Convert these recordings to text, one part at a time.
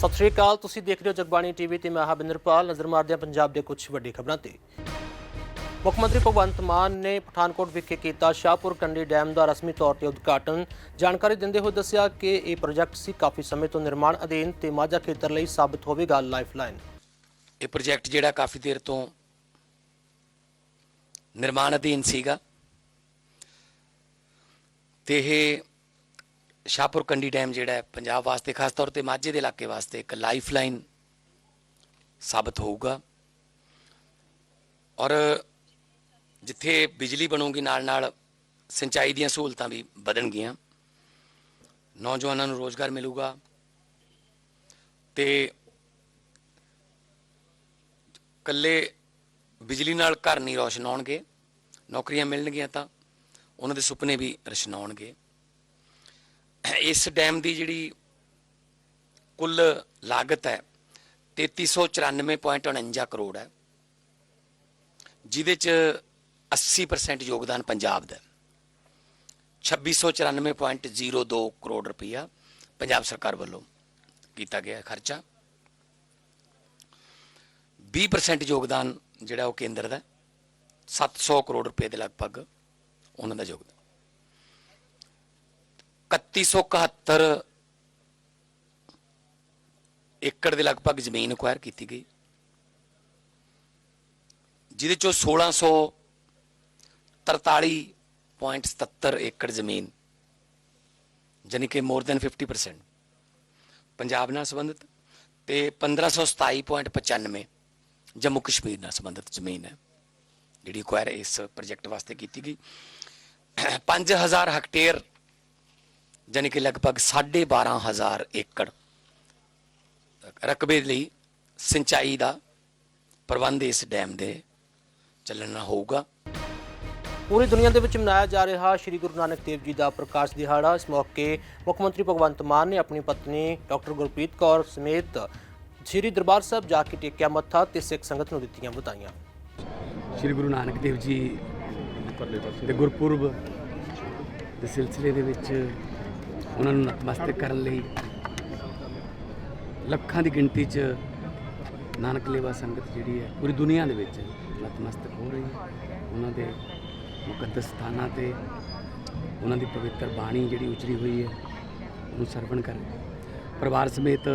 ਸਤਿ ਸ਼੍ਰੀ ਅਕਾਲ, ਤੁਸੀਂ ਦੇਖ ਰਹੇ ਹੋ ਜਗਬਾਣੀ ਟੀਵੀ ਤੇ ਮੈਂ ਹਾਬਿੰਦਰਪਾਲ ਨਜ਼ਰ ਮਾਰਦੇ ਹਾਂ ਪੰਜਾਬ ਦੇ ਕੁਝ ਵੱਡੀ ਖਬਰਾਂ ਤੇ। ਮੁੱਖ ਮੰਤਰੀ ਭਗਵੰਤ ਮਾਨ ਨੇ ਪਠਾਨਕੋਟ ਵਿਖੇ ਕੀਤਾ ਸ਼ਾਹਪੁਰ ਕੰਡੀ ਡੈਮ ਦਾ ਰਸਮੀ ਤੌਰ ਤੇ ਉਦਘਾਟਨ। ਜਾਣਕਾਰੀ ਦਿੰਦੇ ਹੋਏ ਦੱਸਿਆ ਕਿ ਇਹ ਪ੍ਰੋਜੈਕਟ ਸੀ, ਕਾਫੀ ਸਮੇਂ ਤੋਂ ਨਿਰਮਾਣ ਅਧੀਨ ਤੇ ਮਾਝਾ ਖੇਤਰ ਲਈ ਸਾਬਤ ਹੋਵੇਗਾ ਲਾਈਫਲਾਈਨ। ਇਹ ਪ੍ਰੋਜੈਕਟ ਜਿਹੜਾ ਕਾਫੀ ਦੇਰ ਤੋਂ ਨਿਰਮਾਣ ਅਧੀਨ ਸੀਗਾ। ਤੇ ਇਹ ਸ਼ਾਹਪੁਰ ਕੰਡੀ ਡੈਮ ਜਿਹੜਾ ਹੈ, ਪੰਜਾਬ ਵਾਸਤੇ, ਖਾਸ ਤੌਰ ਤੇ ਮਾਝੇ ਦੇ ਇਲਾਕੇ ਵਾਸਤੇ ਇੱਕ ਲਾਈਫਲਾਈਨ ਸਾਬਤ ਹੋਊਗਾ। ਔਰ ਜਿੱਥੇ ਬਿਜਲੀ ਬਣੂਗੀ ਨਾਲ ਨਾਲ ਸਿੰਚਾਈ ਦੀਆਂ ਸਹੂਲਤਾਂ ਵੀ ਵਧਣਗੀਆਂ। ਨੌਜਵਾਨਾਂ ਨੂੰ ਰੋਜ਼ਗਾਰ ਮਿਲੂਗਾ। ਤੇ ਕੱਲੇ ਬਿਜਲੀ ਨਾਲ ਘਰ ਨਹੀਂ ਰੋਸ਼ਨ ਹੋਣਗੇ, ਨੌਕਰੀਆਂ ਮਿਲਣਗੀਆਂ ਤਾਂ ਉਹਨਾਂ ਦੇ ਸੁਪਨੇ ਵੀ ਰਸ਼ਨਾਉਣਗੇ। ਇਸ ਡੈਮ ਦੀ ਜਿਹੜੀ ਕੁੱਲ ਲਾਗਤ ਹੈ 3394.49 ਕਰੋੜ ਹੈ, ਜਿਹਦੇ ਚ 80% ਯੋਗਦਾਨ ਪੰਜਾਬ ਦਾ ਹੈ। 2694.02 ਕਰੋੜ ਰੁਪਈਆ ਪੰਜਾਬ ਸਰਕਾਰ ਵੱਲੋਂ ਕੀਤਾ ਗਿਆ ਖਰਚਾ 20% ਯੋਗਦਾਨ ਜਿਹੜਾ ਉਹ ਕੇਂਦਰ ਦਾ ਹੈ। 700 ਕਰੋੜ ਰੁਪਏ ਦੇ ਲਗਭਗ ਉਹਨਾਂ ਦਾ ਯੋਗਦਾਨ 3171 ਏਕੜ ਦੇ ਲਗਭਗ ਜ਼ਮੀਨ ਅਕਵਾਇਰ ਕੀਤੀ ਗਈ। ਜਿਹਦੇ ਚੋਂ 1643.77 ਏਕੜ ਜ਼ਮੀਨ ਜਾਨੀ ਕਿ ਮੋਰ ਦੈਨ 50% ਪੰਜਾਬ ਨਾਲ ਸੰਬੰਧਿਤ ਤੇ 1527.95 ਜੰਮੂ ਕਸ਼ਮੀਰ ਨਾਲ ਸੰਬੰਧਿਤ ਜ਼ਮੀਨ ਹੈ, ਜਿਹੜੀ ਅਕਵਾਇਰ ਇਸ ਪ੍ਰੋਜੈਕਟ ਵਾਸਤੇ ਕੀਤੀ ਗਈ। 5000 ਹੈਕਟੇਅਰ ਜਾਨੀ ਕਿ ਲਗਭਗ 12500 ਏਕੜ ਰਕਬੇ ਲਈ ਸਿੰਚਾਈ ਦਾ ਪ੍ਰਬੰਧ ਇਸ ਡੈਮ ਦੇ ਚੱਲਣਾ ਹੋਊਗਾ। ਪੂਰੀ ਦੁਨੀਆ ਦੇ ਵਿੱਚ ਮਨਾਇਆ ਜਾ ਰਿਹਾ ਸ੍ਰੀ ਗੁਰੂ ਨਾਨਕ ਦੇਵ ਜੀ ਦਾ ਪ੍ਰਕਾਸ਼ ਦਿਹਾੜਾ। ਇਸ ਮੌਕੇ ਮੁੱਖ ਮੰਤਰੀ ਭਗਵੰਤ ਮਾਨ ਨੇ ਆਪਣੀ ਪਤਨੀ ਡਾਕਟਰ ਗੁਰਪ੍ਰੀਤ ਕੌਰ ਸਮੇਤ ਸ੍ਰੀ ਦਰਬਾਰ ਸਾਹਿਬ ਜਾ ਕੇ ਟੇਕਿਆ ਮੱਥਾ ਤੇ ਸਿੱਖ ਸੰਗਤ ਨੂੰ ਦਿੱਤੀਆਂ ਵਧਾਈਆਂ। ਸ਼੍ਰੀ ਗੁਰੂ ਨਾਨਕ ਦੇਵ ਜੀ ਦੇ ਗੁਰਪੁਰਬ ਦੇ ਸਿਲਸਿਲੇ ਦੇ ਵਿੱਚ ਉਹਨਾਂ ਨੂੰ ਨਤਮਸਤਕ ਕਰਨ ਲਈ ਲੱਖਾਂ ਦੀ ਗਿਣਤੀ 'ਚ ਨਾਨਕ ਲੇਵਾ ਸੰਗਤ ਜਿਹੜੀ ਹੈ, ਪੂਰੀ ਦੁਨੀਆ ਦੇ ਵਿੱਚ ਨਤਮਸਤਕ ਹੋ ਰਹੀ ਹੈ। ਉਹਨਾਂ ਦੇ ਮੁਕੱਦਸ ਸਥਾਨਾਂ ਤੇ ਉਹਨਾਂ ਦੀ ਪਵਿੱਤਰ ਬਾਣੀ ਜਿਹੜੀ ਉਚਰੀ ਹੋਈ ਹੈ, ਉਹਨੂੰ ਸਰਵਣ ਕਰ ਪਰਿਵਾਰ ਸਮੇਤ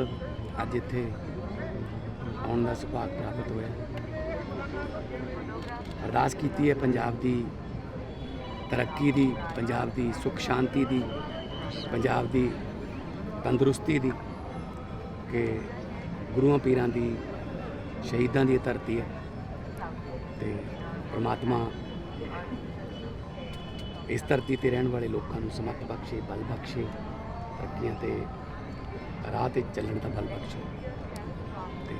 ਅੱਜ ਇੱਥੇ ਆਉਣ ਦਾ ਸੁਭਾਗ ਪ੍ਰਾਪਤ ਹੋਇਆ। ਅਰਦਾਸ ਕੀਤੀ ਹੈ, ਪੰਜਾਬ ਦੀ ਤਰੱਕੀ ਦੀ, ਪੰਜਾਬ ਦੀ ਸੁਖ ਸ਼ਾਂਤੀ ਦੀ ਪੰਜਾਬ ਦੀ ਤੰਦਰੁਸਤੀ ਦੀ ਕਿ ਗੁਰੂਆਂ ਪੀਰਾਂ ਦੀ ਸ਼ਹੀਦਾਂ ਦੀ ਇਹ ਧਰਤੀ ਹੈ ਤੇ ਪ੍ਰਮਾਤਮਾ ਇਸ ਧਰਤੀ ਤੇ ਰਹਿਣ ਵਾਲੇ ਲੋਕਾਂ ਨੂੰ ਸਮੱਤ ਬਖਸ਼ੇ, ਬਲ ਬਖਸ਼ੇ, ਤਰੱਕੀਆਂ ਤੇ ਰਾਹ ਤੇ ਚੱਲਣ ਦਾ ਬਲ ਬਖਸ਼ੇ। ਤੇ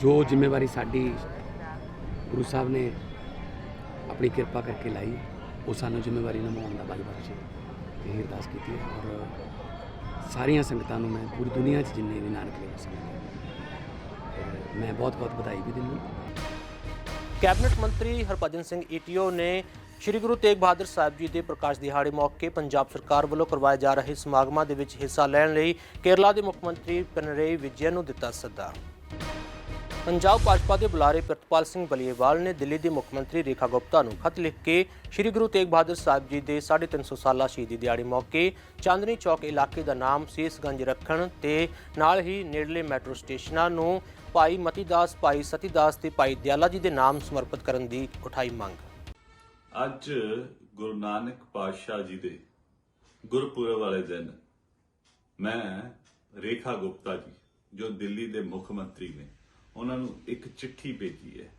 ਜੋ ਜ਼ਿੰਮੇਵਾਰੀ ਸਾਡੀ ਗੁਰੂ ਸਾਹਿਬ ਨੇ ਆਪਣੀ ਕਿਰਪਾ ਕਰਕੇ ਲਾਈ, ਉਹ ਸਾਨੂੰ ਜ਼ਿੰਮੇਵਾਰੀ ਨਿਭਾਉਣ ਦਾ ਬਲ ਬਖਸ਼ੇ। ਇਹ ਅਰਦਾਸ ਕੀਤੀ ਹੈ ਔਰ ਸਾਰੀਆਂ ਸੰਗਤਾਂ ਨੂੰ ਮੈਂ ਪੂਰੀ ਦੁਨੀਆ 'ਚ ਜਿੰਨੇ ਵੀ ਨਾਨਕ ਲੇਵਾ ਸੰਗਤ ਮੈਂ ਬਹੁਤ ਬਹੁਤ ਵਧਾਈ ਵੀ ਦਿੰਦਾ। ਕੈਬਨਿਟ ਮੰਤਰੀ ਹਰਭਜਨ ਸਿੰਘ ਈਟੀਓ ਨੇ ਸ੍ਰੀ ਗੁਰੂ ਤੇਗ ਬਹਾਦਰ ਸਾਹਿਬ ਜੀ ਦੇ ਪ੍ਰਕਾਸ਼ ਦਿਹਾੜੇ ਮੌਕੇ ਪੰਜਾਬ ਸਰਕਾਰ ਵੱਲੋਂ ਕਰਵਾਏ ਜਾ ਰਹੇ ਸਮਾਗਮਾਂ ਦੇ ਵਿੱਚ ਹਿੱਸਾ ਲੈਣ ਲਈ ਕੇਰਲਾ ਦੇ ਮੁੱਖ ਮੰਤਰੀ ਪਿਨਰੇਈ ਵਿਜਯਨ ਨੂੰ ਦਿੱਤਾ ਸੱਦਾ। ਪੰਜਾਬ ਭਾਜਪਾ ਦੇ ਬੁਲਾਰੇ ਪ੍ਰਤਪਾਲ ਸਿੰਘ ਬਲੀਏਵਾਲ ਨੇ ਦਿੱਲੀ ਦੇ ਮੁੱਖ ਮੰਤਰੀ ਰੇਖਾ ਗੁਪਤਾ ਨੂੰ ਖਤ ਲਿਖ ਕੇ ਸ੍ਰੀ ਗੁਰੂ ਤੇਗ ਬਹਾਦਰ ਸਾਹਿਬ ਜੀ ਦੇ 350 ਸਾਲਾ ਸ਼ਹੀਦੀ ਦਿਹਾੜੇ ਮੌਕੇ ਚਾਂਦਨੀ ਚੌਕ ਇਲਾਕੇ ਦਾ ਨਾਮ ਸੀਸਗੰਜ ਰੱਖਣ ਤੇ ਨਾਲ ਹੀ ਨੇੜਲੇ ਮੈਟਰੋ ਸਟੇਸ਼ਨਾਂ ਨੂੰ ਭਾਈ ਮਤੀਦਾਸ, ਭਾਈ ਸਤੀਦਾਸ ਤੇ ਭਾਈ ਦਿਆਲਾ ਜੀ ਦੇ ਨਾਮ ਸਮਰਪਿਤ ਕਰਨ ਦੀ ਉਠਾਈ ਮੰਗ। ਅੱਜ ਗੁਰੂ ਨਾਨਕ ਪਾਤਸ਼ਾਹ ਜੀ ਦੇ ਗੁਰਪੁਰਬ ਵਾਲੇ ਦਿਨ ਮੈਂ ਰੇਖਾ ਗੁਪਤਾ ਜੀ, ਜੋ ਦਿੱਲੀ ਦੇ ਮੁੱਖ ਮੰਤਰੀ ਨੇ ਉਹਨਾਂ ਨੂੰ ਇੱਕ ਚਿੱਠੀ ਭੇਜੀ ਹੈ।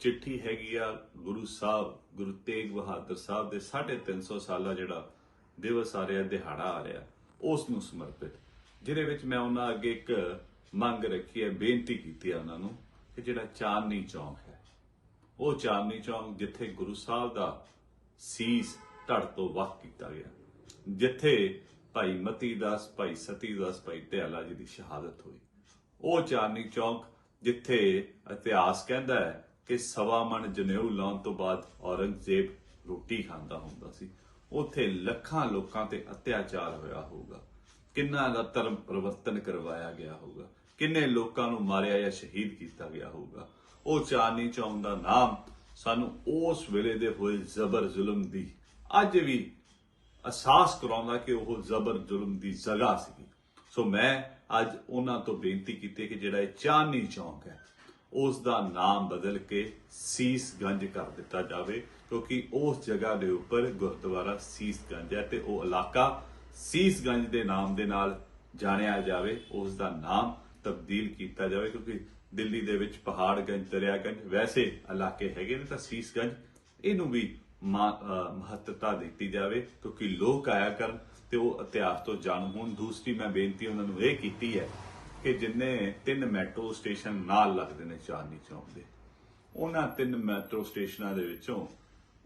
ਚਿੱਠੀ ਹੈਗੀ ਆ ਗੁਰੂ ਸਾਹਿਬ, ਗੁਰੂ ਤੇਗ ਬਹਾਦਰ ਸਾਹਿਬ ਦੇ 350 ਸਾਲਾ ਜਿਹੜਾ ਦਿਵਸ ਆ ਰਿਹਾ, ਦਿਹਾੜਾ ਆ ਰਿਹਾ, ਉਸ ਨੂੰ ਸਮਰਪਿਤ। ਜਿਹਦੇ ਵਿੱਚ ਮੈਂ ਉਹਨਾਂ ਅੱਗੇ ਇੱਕ ਮੰਗ ਰੱਖੀ ਹੈ, ਬੇਨਤੀ ਕੀਤੀ ਹੈ ਉਹਨਾਂ ਨੂੰ ਕਿ ਜਿਹੜਾ ਚਾਂਦਨੀ ਚੌਂਕ ਹੈ, ਉਹ ਚਾਂਦਨੀ ਚੌਂਕ ਜਿੱਥੇ ਗੁਰੂ ਸਾਹਿਬ ਦਾ ਸੀਸ ਧੜ ਤੋਂ ਵੱਖ ਕੀਤਾ ਗਿਆ, ਜਿੱਥੇ ਭਾਈ ਮਤੀ ਦਾਸ, ਭਾਈ ਸਤੀ ਦਾਸ, ਭਾਈ ਧਿਆਲਾ ਜੀ ਦੀ ਸ਼ਹਾਦਤ ਹੋਈ। ਉਹ ਚਾਂਦਨੀ ਚੌਂਕ ਜਿੱਥੇ ਇਤਿਹਾਸ ਕਹਿੰਦਾ ਹੈ ਕਿ ਸਵਾ ਮਣ ਜਨੇਊ ਲਾਉਣ ਤੋਂ ਬਾਅਦ ਔਰੰਗਜ਼ੇਬ ਰੋਟੀ ਖਾਂਦਾ ਹੁੰਦਾ ਸੀ। ਉੱਥੇ ਲੱਖਾਂ ਲੋਕਾਂ ਤੇ ਅਤਿਆਚਾਰ ਹੋਇਆ ਹੋਊਗਾ। ਕਿੰਨਾ ਦਾ ਧਰਮ ਪਰਿਵਰਤਨ ਕਰਵਾਇਆ ਗਿਆ ਹੋਊਗਾ? ਕਿੰਨੇ ਲੋਕਾਂ ਨੂੰ ਮਾਰਿਆ ਜਾਂ ਸ਼ਹੀਦ ਕੀਤਾ ਗਿਆ ਹੋਊਗਾ? ਉਹ ਚਾਂਦਨੀ ਚੌਕ ਦਾ ਨਾਮ ਸਾਨੂੰ ਉਸ ਵੇਲੇ ਦੇ ਹੋਏ ਜ਼ਬਰ ਜ਼ੁਲਮ ਦੀ ਅੱਜ ਵੀ ਅਹਿਸਾਸ ਕਰਾਉਂਦਾ ਕਿ ਉਹ ਜ਼ਬਰ ਜ਼ੁਲਮ ਦੀ ਜਗ੍ਹਾ ਸੀ ਸੋ ਮੈਂ ਅੱਜ ਉਹਨਾਂ ਤੋਂ ਬੇਨਤੀ ਕੀਤੀ ਕਿ ਜਿਹੜਾ ਇਹ ਚਾਂਦਨੀ ਚੌਂਕ ਹੈ ਉਸ ਦਾ ਨਾਮ ਬਦਲ ਕੇ ਸੀਸਗੰਜ ਕਰ ਦਿੱਤਾ ਜਾਵੇ, ਕਿਉਂਕਿ ਉਸ ਜਗ੍ਹਾ ਦੇ ਉੱਪਰ ਗੁਰਦੁਆਰਾ ਸੀਸਗੰਜ ਹੈ ਤੇ ਉਹ ਇਲਾਕਾ ਸੀਸਗੰਜ ਦੇ ਨਾਮ ਦੇ ਨਾਲ ਜਾਣਿਆ ਜਾਵੇ ਉਸ ਦਾ ਨਾਮ ਤਬਦੀਲ ਕੀਤਾ ਜਾਵੇ, ਕਿਉਂਕਿ ਦਿੱਲੀ ਦੇ ਵਿੱਚ ਪਹਾੜਗੰਜ, ਦਰਿਆਗੰਜ ਵੈਸੇ ਇਲਾਕੇ ਹੈਗੇ ਨੇ, ਤਾਂ ਸੀਸਗੰਜ ਇਹਨੂੰ ਵੀ ਮਾ- ਮਹੱਤਤਾ ਦਿੱਤੀ ਜਾਵੇ, ਕਿਉਂਕਿ ਲੋਕ ਆਇਆ ਕਰਨ ਤੇ ਉਹ ਇਤਿਹਾਸ ਤੋਂ ਜਾਣੂ ਹੋਣ। ਦੂਸਰੀ ਮੈਂ ਬੇਨਤੀ ਉਹਨਾਂ ਨੂੰ ਇਹ ਕੀਤੀ ਹੈ ਕਿ ਜਿੰਨੇ ਤਿੰਨ ਮੈਟਰੋ ਸਟੇਸ਼ਨ ਨਾਲ ਲੱਗਦੇ ਨੇ ਚਾਂਦਨੀ ਚੌਕ ਦੇ, ਉਹਨਾਂ ਤਿੰਨ ਮੈਟਰੋ ਸਟੇਸ਼ਨਾਂ ਦੇ ਵਿੱਚੋਂ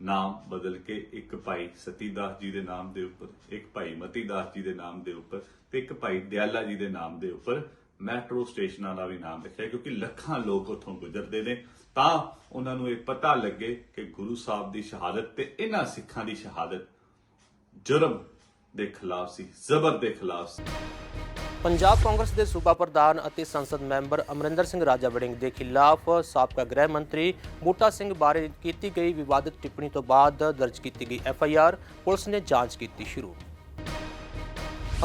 ਨਾਮ ਬਦਲ ਕੇ ਇੱਕ ਭਾਈ ਸਤੀਦਾਸ ਜੀ ਦੇ ਨਾਮ ਦੇ ਉੱਪਰ, ਇੱਕ ਭਾਈ ਮਤੀਦਾਸ ਜੀ ਦੇ ਨਾਮ ਦੇ ਉੱਪਰ ਤੇ ਇੱਕ ਭਾਈ ਦਿਆਲਾ ਜੀ ਦੇ ਨਾਮ ਦੇ ਉੱਪਰ ਮੈਟਰੋ ਸਟੇਸ਼ਨਾਂ ਦਾ ਵੀ ਨਾਮ ਰੱਖਿਆ ਹੈ ਕਿਉਂਕਿ ਲੱਖਾਂ ਲੋਕ ਉੱਥੋਂ ਗੁਜ਼ਰਦੇ ਨੇ। ਤਾਂ ਉਹਨਾਂ ਨੂੰ ਇਹ ਪਤਾ ਲੱਗੇ ਕਿ ਗੁਰੂ ਸਾਹਿਬ ਦੀ ਸ਼ਹਾਦਤ ਤੇ ਇਹਨਾਂ ਸਿੱਖਾਂ ਦੀ ਸ਼ਹਾਦਤ ਜੁਰਮ ਦੇ ਖਿਲਾਫ ਸੀ, ਜ਼ਬਰ ਦੇ ਖਿਲਾਫ ਸੀ। ਪੰਜਾਬ ਕਾਂਗਰਸ ਦੇ ਸੂਬਾ ਪ੍ਰਧਾਨ ਅਤੇ ਸੰਸਦ ਮੈਂਬਰ ਅਮਰਿੰਦਰ ਸਿੰਘ ਰਾਜਾ ਵੜਿੰਗ ਦੇ ਖਿਲਾਫ ਸਾਬਕਾ ਗ੍ਰਹਿ ਮੰਤਰੀ ਬੂਟਾ ਸਿੰਘ ਬਾਰੇ ਕੀਤੀ ਗਈ ਵਿਵਾਦਤ ਟਿੱਪਣੀ ਤੋਂ ਬਾਅਦ ਦਰਜ ਕੀਤੀ ਗਈ ਐਫ ਆਈ ਆਰ ਪੁਲਿਸ ਨੇ ਜਾਂਚ ਕੀਤੀ ਸ਼ੁਰੂ।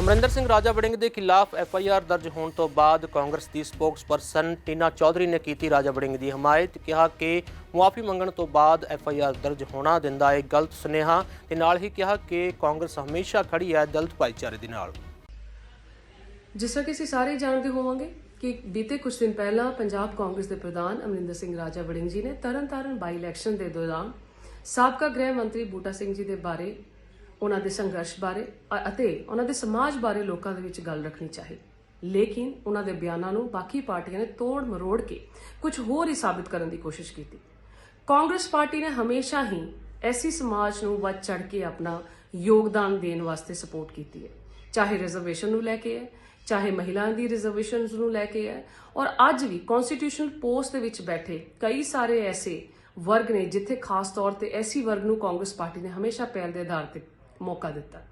ਅਮਰਿੰਦਰ ਸਿੰਘ ਰਾਜਾ ਵੜਿੰਗ ਦੇ ਖਿਲਾਫ ਐਫ ਆਈ ਆਰ ਦਰਜ ਹੋਣ ਤੋਂ ਬਾਅਦ ਕਾਂਗਰਸ ਦੀ ਸਪੋਕਸਪਰਸਨ ਟੀਨਾ ਚੌਧਰੀ ਨੇ ਕੀਤੀ ਰਾਜਾ ਵੜਿੰਗ ਦੀ ਹਮਾਇਤ, ਕਿਹਾ ਕਿ ਮੁਆਫੀ ਮੰਗਣ ਤੋਂ ਬਾਅਦ ਐਫ ਆਈ ਆਰ ਦਰਜ ਹੋਣਾ ਦਿੰਦਾ ਹੈ ਗਲਤ ਸੁਨੇਹਾ ਤੇ ਨਾਲ ਹੀ ਕਿਹਾ ਕਿ ਕਾਂਗਰਸ ਹਮੇਸ਼ਾ ਖੜੀ ਹੈ ਦਲਿਤ ਭਾਈਚਾਰੇ ਦੇ ਨਾਲ। ਜਿਸ ਤਰ੍ਹਾਂ ਕਿ ਅਸੀਂ ਸਾਰੇ ਜਾਣਦੇ ਹੋਵਾਂਗੇ ਕਿ ਬੀਤੇ ਕੁਝ ਦਿਨ ਪਹਿਲਾਂ ਪੰਜਾਬ ਕਾਂਗਰਸ ਦੇ ਪ੍ਰਧਾਨ ਅਮਰਿੰਦਰ ਸਿੰਘ ਰਾਜਾ ਵੜਿੰਗ ਜੀ ਨੇ ਤਰਨਤਾਰਨ ਬਾਈ ਇਲੈਕਸ਼ਨ ਦੇ ਦੌਰਾਨ ਸਾਬਕਾ ਗ੍ਰਹਿ ਮੰਤਰੀ ਬੂਟਾ ਸਿੰਘ ਜੀ ਦੇ ਬਾਰੇ ਉਹਨਾਂ ਦੇ ਸੰਘਰਸ਼ ਬਾਰੇ ਅਤੇ ਉਹਨਾਂ ਦੇ ਸਮਾਜ ਬਾਰੇ ਲੋਕਾਂ ਦੇ ਵਿੱਚ ਗੱਲ ਰੱਖਣੀ ਚਾਹੀਦੀ ਲੇਕਿਨ ਉਹਨਾਂ ਦੇ ਬਿਆਨਾਂ ਨੂੰ ਬਾਕੀ ਪਾਰਟੀਆਂ ਨੇ ਤੋੜ ਮਰੋੜ ਕੇ ਕੁਝ ਹੋਰ ਹੀ ਸਾਬਿਤ ਕਰਨ ਦੀ ਕੋਸ਼ਿਸ਼ ਕੀਤੀ। ਕਾਂਗਰਸ ਪਾਰਟੀ ਨੇ ਹਮੇਸ਼ਾ ਹੀ ਐਸੀ ਸਮਾਜ ਨੂੰ ਵੱਧ ਚੜ ਕੇ ਆਪਣਾ ਯੋਗਦਾਨ ਦੇਣ ਵਾਸਤੇ ਸਪੋਰਟ ਕੀਤੀ ਹੈ। ਚਾਹੇ ਰਿਜ਼ਰਵੇਸ਼ਨ ਨੂੰ ਲੈ ਕੇ ਹੈ, ਚਾਹੇ ਮਹਿਲਾਵਾਂ ਦੀ ਰਿਜ਼ਰਵੇਸ਼ਨਸ ਨੂੰ ਲੈ ਕੇ ਹੈ, ਔਰ ਅੱਜ ਵੀ ਕਨਸਟੀਟਿਊਸ਼ਨਲ ਪੋਸਟ ਦੇ ਵਿੱਚ ਬੈਠੇ ਕਈ ਸਾਰੇ ਐਸੇ ਵਰਗ ਨੇ, ਜਿੱਥੇ ਖਾਸ ਤੌਰ ਤੇ ਐਸੀ ਵਰਗ ਨੂੰ ਕਾਂਗਰਸ ਪਾਰਟੀ ਨੇ ਹਮੇਸ਼ਾ ਪਹਿਲ ਦੇ ਆਧਾਰ ਤੇ ਮੌਕਾ ਦਿੱਤਾ।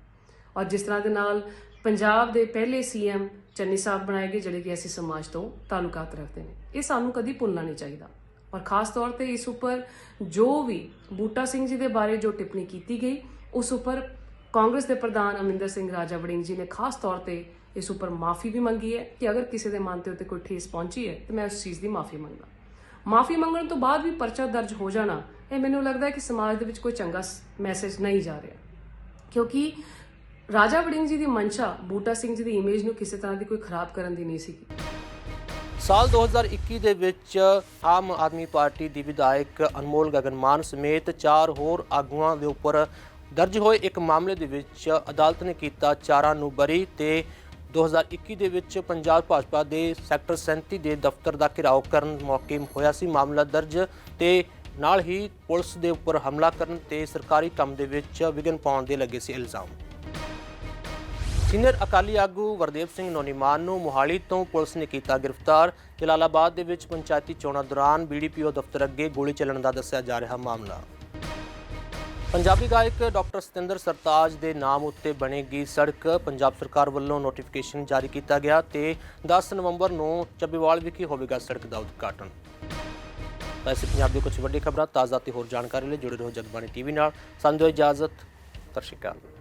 ਔਰ ਜਿਸ ਤਰ੍ਹਾਂ ਦੇ ਨਾਲ ਪੰਜਾਬ ਦੇ ਪਹਿਲੇ ਸੀਐਮ ਚੰਨੀ ਸਾਹਿਬ ਬਣਾਏ ਗਏ, ਜਿਹੜੇ ਕਿ ਅਸੀਂ ਸਮਾਜ ਤੋਂ ਤਾਲੁਕਾਤ ਰੱਖਦੇ ਨੇ, ਇਹ ਸਾਨੂੰ ਕਦੀ ਭੁੱਲਣਾ ਨਹੀਂ ਚਾਹੀਦਾ। ਔਰ ਖਾਸ ਤੌਰ ਤੇ ਇਸ ਉੱਪਰ ਜੋ ਵੀ ਬੂਟਾ ਸਿੰਘ ਜੀ ਦੇ ਬਾਰੇ ਜੋ ਟਿੱਪਣੀ ਕੀਤੀ ਗਈ, ਉਸ ਉੱਪਰ ਕਾਂਗਰਸ ਦੇ ਪ੍ਰਧਾਨ ਅਮਰਿੰਦਰ ਸਿੰਘ ਰਾਜਾ ਵੜਿੰਗ ਜੀ ਨੇ ਖਾਸ ਤੌਰ ਤੇ ਇਸ ਉੱਪਰ ਮਾਫੀ ਵੀ ਮੰਗੀ ਹੈ ਕਿ ਅਗਰ ਕਿਸੇ ਦੇ ਮਨ ਤੇ ਉੱਤੇ ਕੋਈ ਠੇਸ ਪਹੁੰਚੀ ਹੈ, ਤੇ ਮੈਂ ਉਸ ਚੀਜ਼ ਦੀ ਮਾਫੀ ਮੰਗਦਾ। ਮਾਫੀ ਮੰਗਣ ਤੋਂ ਬਾਅਦ ਵੀ ਪਰਚਾ ਦਰਜ ਹੋ ਜਾਣਾ, ਇਹ ਮੈਨੂੰ ਲੱਗਦਾ ਹੈ ਕਿ ਸਮਾਜ ਦੇ ਵਿੱਚ ਕੋਈ ਚੰਗਾ ਮੈਸੇਜ ਨਹੀਂ ਜਾ ਰਿਹਾ। ਕਿਉਂਕਿ ਰਾਜਾ ਵੜਿੰਗ ਜੀ ਦੀ ਮਨਸ਼ਾ ਬੂਟਾ ਸਿੰਘ ਜੀ ਦੀ ਇਮੇਜ ਨੂੰ ਕਿਸੇ ਤਰ੍ਹਾਂ ਦੀ ਕੋਈ ਖਰਾਬ ਕਰਨ ਦੀ ਨਹੀਂ ਸੀ। ਸਾਲ 2021 ਦੇ ਵਿੱਚ ਆਮ ਆਦਮੀ ਪਾਰਟੀ ਦੀ ਵਿਧਾਇਕ ਅਨਮੋਲ ਗਗਨਮਾਨ ਸਮੇਤ ਚਾਰ ਹੋਰ ਆਗੂਆਂ ਦੇ ਉੱਪਰ ਦਰਜ ਹੋਏ ਇੱਕ ਮਾਮਲੇ ਦੇ ਵਿੱਚ ਅਦਾਲਤ ਨੇ ਕੀਤਾ ਚਾਰਾਂ ਨੂੰ ਬਰੀ ਤੇ 2021 ਦੇ ਵਿੱਚ ਪੰਜਾਬ ਭਾਜਪਾ ਦੇ ਸੈਕਟਰ 37 ਦੇ ਦਫ਼ਤਰ ਦਾ ਘਿਰਾਓ ਕਰਨ ਮੌਕੇ ਹੋਇਆ ਸੀ। ਮਾਮਲਾ ਦਰਜ ਤੇ ਨਾਲ ਹੀ ਪੁਲਿਸ ਦੇ ਉੱਪਰ ਹਮਲਾ ਕਰਨ ਤੇ ਸਰਕਾਰੀ ਕੰਮ ਦੇ ਵਿੱਚ ਵਿਘਨ ਪਾਉਣ ਦੇ ਲੱਗੇ ਸੀ ਇਲਜ਼ਾਮ। ਸੀਨੀਅਰ ਅਕਾਲੀ ਆਗੂ ਵਰਦੇਵ ਸਿੰਘ ਨੋਨੀਮਾਨ ਨੂੰ ਮੋਹਾਲੀ ਤੋਂ ਪੁਲਿਸ ਨੇ ਕੀਤਾ ਗ੍ਰਿਫਤਾਰ। ਜਲਾਲਾਬਾਦ ਦੇ ਵਿੱਚ ਪੰਚਾਇਤੀ ਚੋਣਾਂ ਦੌਰਾਨ ਬੀਡੀਪੀਓ ਦਫ਼ਤਰ ਅੱਗੇ ਗੋਲੀ ਚੱਲਣ ਦਾ ਦੱਸਿਆ ਜਾ ਰਿਹਾ ਮਾਮਲਾ। ਪੰਜਾਬੀ ਗਾਇਕ ਡਾਕਟਰ ਸਤਿੰਦਰ ਸਰਤਾਜ ਦੇ ਨਾਮ ਉੱਤੇ ਬਣੇਗੀ ਸੜਕ। ਪੰਜਾਬ ਸਰਕਾਰ ਵੱਲੋਂ ਨੋਟੀਫਿਕੇਸ਼ਨ ਜਾਰੀ ਕੀਤਾ ਗਿਆ ਤੇ 10 ਨਵੰਬਰ ਨੂੰ ਚੱਬੇਵਾਲ ਵਿਖੇ ਹੋਵੇਗਾ ਸੜਕ ਦਾ ਉਦਘਾਟਨ। ਵੈਸੇ ਪੰਜਾਬ ਦੀ ਕੁਝ ਵੱਡੀ ਖਬਰਾਂ ਤਾਜ਼ਾ ਤੇ ਹੋਰ ਜਾਣਕਾਰੀ ਲਈ ਜੁੜੇ ਰਹੋ ਜਗਬਾਣੀ ਟੀਵੀ ਨਾਲ। ਸਾਨੂੰ ਦਿਓ ਇਜਾਜ਼ਤ, ਸਤਿ ਸ਼੍ਰੀ ਅਕਾਲ।